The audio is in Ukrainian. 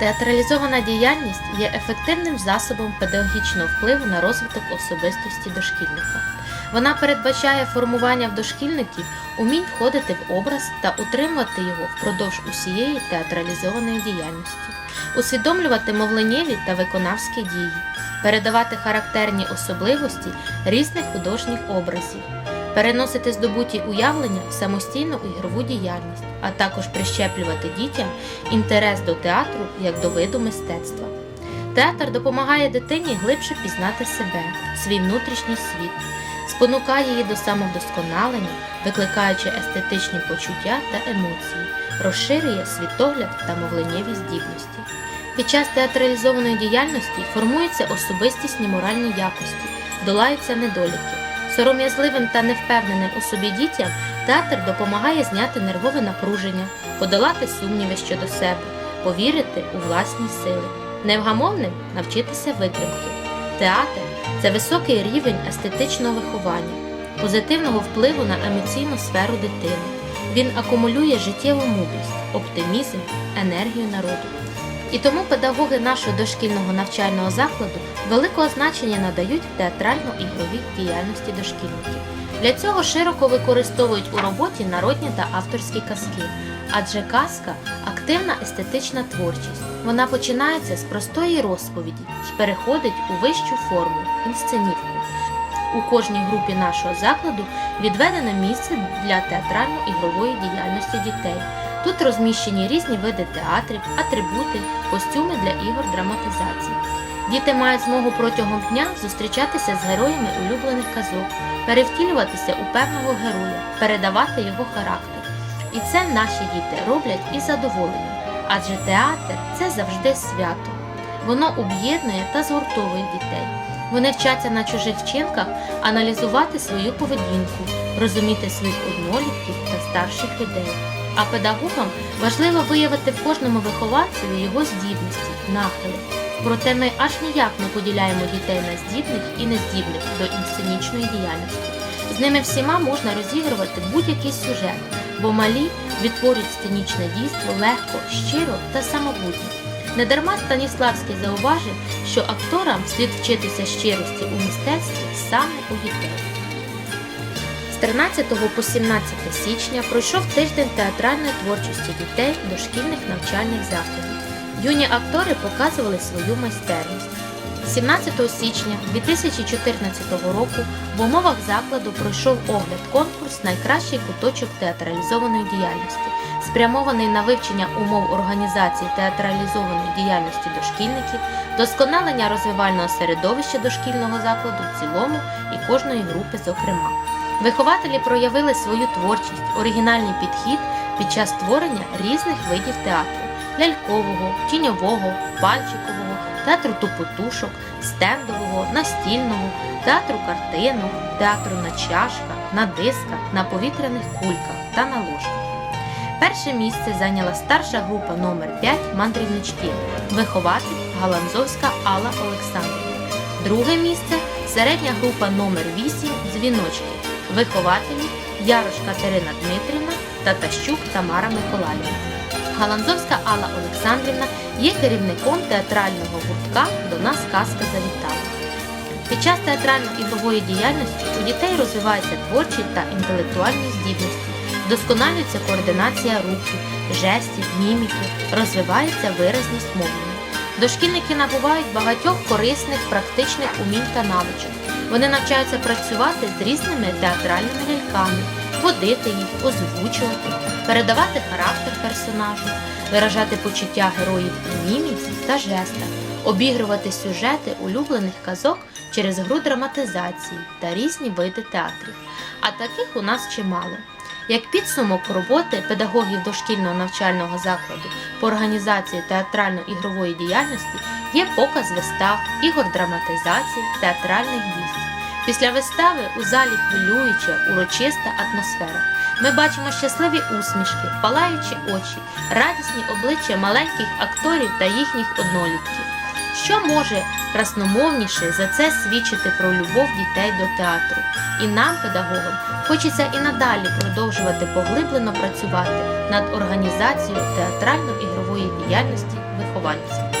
Театралізована діяльність є ефективним засобом педагогічного впливу на розвиток особистості дошкільника. Вона передбачає формування в дошкільників умінь входити в образ та утримувати його впродовж усієї театралізованої діяльності, усвідомлювати мовленнєві та виконавські дії, передавати характерні особливості різних художніх образів, переносити здобуті уявлення в самостійну ігрову діяльність, а також прищеплювати дітям інтерес до театру як до виду мистецтва. Театр допомагає дитині глибше пізнати себе, свій внутрішній світ, спонукає її до самовдосконалення, викликаючи естетичні почуття та емоції, розширює світогляд та мовленнєві здібності. Під час театралізованої діяльності формуються особистісні моральні якості, долаються недоліки. Сором'язливим та невпевненим у собі дітям театр допомагає зняти нервове напруження, подолати сумніви щодо себе, повірити у власні сили, невгамовним навчитися витримки. Театр це високий рівень естетичного виховання, позитивного впливу на емоційну сферу дитини. Він акумулює життєву мудрість, оптимізм, енергію народу. І тому педагоги нашого дошкільного навчального закладу великого значення надають театрально-ігровій діяльності дошкільників. Для цього широко використовують у роботі народні та авторські казки, адже казка активна естетична творчість. Вона починається з простої розповіді і переходить у вищу форму інсценівку. У кожній групі нашого закладу відведено місце для театрально-ігрової діяльності дітей. Тут розміщені різні види театрів, атрибути, костюми для ігор драматизації. Діти мають змогу протягом дня зустрічатися з героями улюблених казок, перевтілюватися у певного героя, передавати його характер. І це наші діти роблять із задоволенням, адже театр це завжди свято. Воно об'єднує та згуртовує дітей. Вони вчаться на чужих вчинках аналізувати свою поведінку, розуміти своїх однолітків та старших людей. А педагогам важливо виявити в кожному вихованцеві його здібності, нахили. Проте ми аж ніяк не поділяємо дітей на здібних і нездібних до інсценічної діяльності. З ними всіма можна розігрувати будь-який сюжет, бо малі відтворюють сценічне дійство легко, щиро та самобутньо. Недарма Станіславський зауважив, що акторам слід вчитися щирості у мистецтві саме у дітей. З 13 по 17 січня пройшов тиждень театральної творчості дітей дошкільних навчальних закладів. Юні актори показували свою майстерність. 17 січня 2014 року в умовах закладу пройшов огляд конкурс Найкращий куточок театралізованої діяльності, спрямований на вивчення умов організації театралізованої діяльності дошкільників, досконалення розвивального середовища дошкільного закладу в цілому і кожної групи зокрема. Вихователі проявили свою творчість, оригінальний підхід під час створення різних видів театру лялькового, тіньового, пальчикового, театру тупотушок, стендового, настільного, театру картинок, театру на чашках, на дисках, на повітряних кульках та на ложках. Перше місце зайняла старша група номер 5 мандрівнички, вихователь Галанзовська Алла Олександрівна. Друге місце середня група номер 8 дзвіночки, вихователі Ярош Катерина Дмитрівна та Тащук Тамара Миколаївна. Галанзовська Алла Олександрівна є керівником театрального гуртка До нас казка завітала. Під час театрально-ігрової діяльності у дітей розвиваються творчі та інтелектуальні здібності, вдосконалюється координація рухів, жестів, міміки, розвивається виразність мовлення. Дошкільники набувають багатьох корисних практичних умінь та навичок. Вони навчаються працювати з різними театральними ляльками, водити їх, озвучувати, передавати характер персонажу, виражати почуття героїв у міміці та жестах, обігрувати сюжети улюблених казок через гру драматизації та різні види театрів. А таких у нас чимало. Як підсумок роботи педагогів дошкільного навчального закладу по організації театрально-ігрової діяльності є показ вистав, ігор драматизації, театральних дійств. Після вистави у залі хвилююча, урочиста атмосфера. Ми бачимо щасливі усмішки, палаючі очі, радісні обличчя маленьких акторів та їхніх однолітків. Що може красномовніше за це свідчити про любов дітей до театру? І нам, педагогам, хочеться і надалі продовжувати поглиблено працювати над організацією театрально-ігрової діяльності вихованців.